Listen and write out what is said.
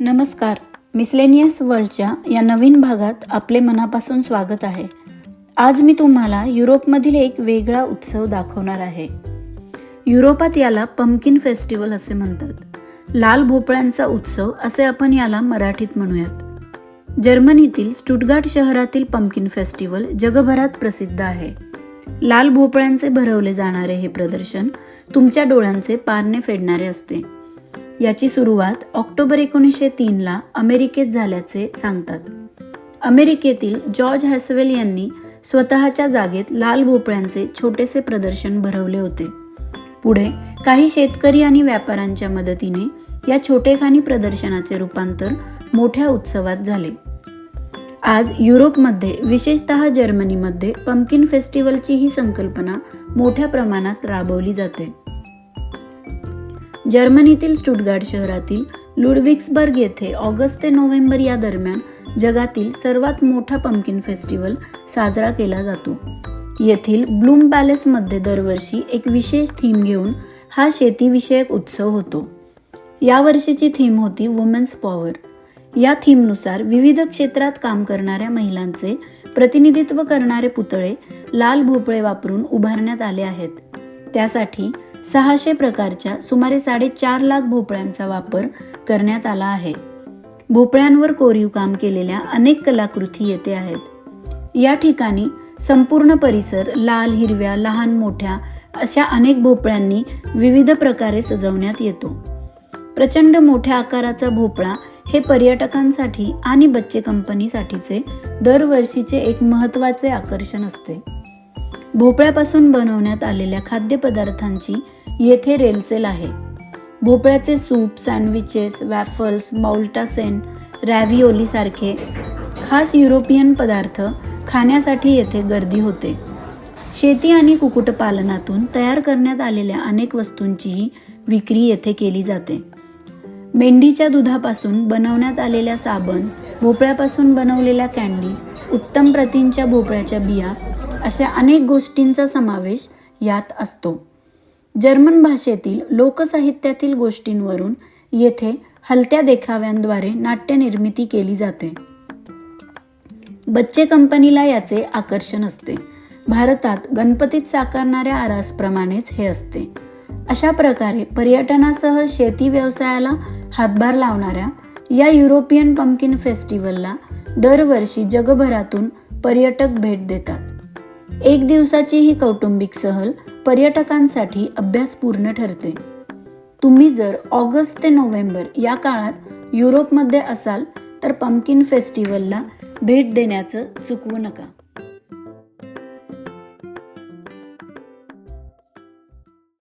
नमस्कार. मिसलेनियस वर्ल्डच्या या नवीन भागात आपले मनापासून स्वागत आहे. आज मी तुम्हाला युरोपमधील एक वेगळा उत्सव दाखवणार आहे. युरोपात याला पंपकिन फेस्टिवल असे म्हणतात. लाल भोपळ्यांचा उत्सव असे आपण याला मराठीत म्हणूयात. जर्मनीतील स्टुटगार्ट शहरातील पंपकिन फेस्टिवल जगभरात प्रसिद्ध आहे. लाल भोपळ्यांचे भरवले जाणारे हे प्रदर्शन तुमच्या डोळ्यांचे पारणे फेडणारे असते. याची सुरुवात ऑक्टोबर एकोणीसशे तीनला अमेरिकेत झाल्याचे सांगतात. अमेरिकेतील जॉर्ज हॅसवेल यांनी स्वतःच्या जागेत लाल भोपळ्यांचे छोटेसे प्रदर्शन भरवले होते. पुढे काही शेतकरी आणि व्यापाऱ्यांच्या मदतीने या छोटेखानी प्रदर्शनाचे रूपांतर मोठ्या उत्सवात झाले. आज युरोपमध्ये विशेषतः जर्मनीमध्ये पंपकिन फेस्टिवलची ही संकल्पना मोठ्या प्रमाणात राबवली जाते. जर्मनीतील स्टुटगार्ड शहरातील लुडविक्सबर्ग येथे ऑगस्ट ते नोव्हेंबर या दरम्यान जगातील सर्वात मोठा पंपकिन फेस्टिवल साजरा केला जातो. येथील ब्लूम पॅलेसमध्ये दरवर्षी एक विशेष थीम घेऊन हा शेतीविषयक उत्सव होतो. या वर्षीची थीम होती वुमेन्स पॉवर या थीमनुसार विविध क्षेत्रात काम करणाऱ्या महिलांचे प्रतिनिधित्व करणारे पुतळे लाल भोपळे वापरून उभारण्यात आले आहेत. त्यासाठी सहाशे प्रकारच्या सुमारे साडेचार लाख भोपळ्यांचा वापर करण्यात आला आहे. भोपळ्यांवर कोरीव काम केलेल्या अनेक कलाकृती येथे आहेत. या ठिकाणी संपूर्ण परिसर लाल हिरव्या लहान मोठ्या अशा अनेक भोपळ्यांनी विविध प्रकारे सजवण्यात येतो. प्रचंड मोठ्या आकाराचा भोपळा हे पर्यटकांसाठी आणि बच्चे कंपनीसाठीचे दरवर्षीचे एक महत्त्वाचे आकर्षण असते. भोपळ्यापासून बनवण्यात आलेल्या खाद्यपदार्थांची येथे रेलसेल आहे. भोपळ्याचे सूप सँडविचेस वॅफल्स माउल्टासेन रॅव्हिओलीसारखे खास युरोपियन पदार्थ खाण्यासाठी येथे गर्दी होते. शेती आणि कुक्कुटपालनातून तयार करण्यात आलेल्या अनेक वस्तूंचीही विक्री येथे केली जाते. मेंढीच्या दुधापासून बनवण्यात आलेल्या साबण भोपळ्यापासून बनवलेल्या कॅन्डी उत्तम प्रतींच्या भोपळ्याच्या बिया अशा अनेक गोष्टींचा समावेश यात असतो. जर्मन भाषेतील लोकसाहित्यातील गोष्टींवरून येथे हलत्या देखाव्यांद्वारे नाट्यनिर्मिती केली जाते. बच्चे कंपनीला याचे आकर्षण असते. भारतात गणपतीत साकारणाऱ्या आरासप्रमाणेच हे असते. अशा प्रकारे पर्यटनासह शेती व्यवसायाला हातभार लावणाऱ्या या युरोपियन पंपकिन फेस्टिवलला दरवर्षी जगभरातून पर्यटक भेट देतात. एक दिवसाची ही कौटुंबिक सहल पर्यटकांसाठी अभ्यासपूर्ण ठरते. तुम्ही जर ऑगस्ट ते नोव्हेंबर या काळात युरोपमध्ये असाल तर पंपकिन फेस्टिवलला भेट देण्याचं चुकवू नका.